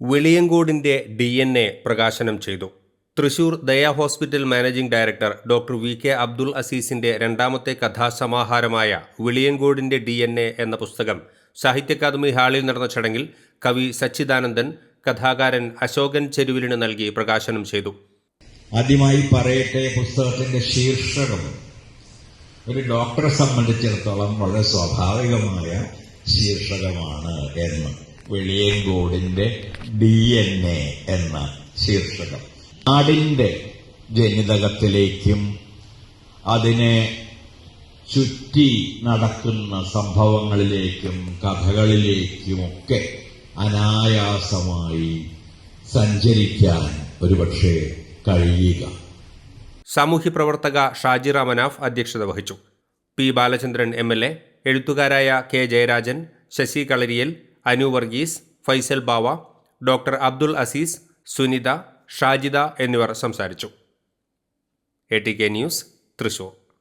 വെളിയങ്കോടിന്റെ D N A പ്രകാശനം ചെയ്തു. Thrissur Daya hospital managing director doctor V K Abdul അസീസിന്റെ രണ്ടാമത്തെ കഥാസമാഹാരമായ വെളിയങ്കോടിന്റെ ഡി എൻ എ എന്ന പുസ്തകം സാഹിത്യ അക്കാദമി ഹാളിൽ നടന്ന ചടങ്ങിൽ കവി സച്ചിദാനന്ദൻ കഥാകാരൻ അശോകൻ ചെരുവിലിന് നൽകി പ്രകാശനം ചെയ്തു. ആദ്യമായി പറയട്ടെ പുസ്തകത്തിന്റെ ശീർഷകം. ഒരു ഡോക്ടറെ സംബന്ധിച്ചിടത്തോളം വളരെ സ്വാഭാവികമായ ശീർഷകമാണ് എന്ന്. വെളിയങ്കോടിന്റെ ഡി എൻ എ എന്ന ശീർഷകം. നാടിന്റെ ജനിതകത്തിലേക്കും അതിനെ ചുറ്റി നടക്കുന്ന സംഭവങ്ങളിലേക്കും കഥകളിലേക്കുമൊക്കെ അനായാസമായി സഞ്ചരിക്കാൻ ഒരുപക്ഷെ കഴിയുക. സാമൂഹ്യ പ്രവർത്തക ഷാജിറ മനാഫ് അധ്യക്ഷത വഹിച്ചു. P Balachandran M L A എഴുത്തുകാരായ K Jayarajan Sasi Kalariyal Anu Varghese Faisal Bava doctor Abdul Aziz Sunitha Shajida എന്നിവർ സംസാരിച്ചു. A T K news Thrissur.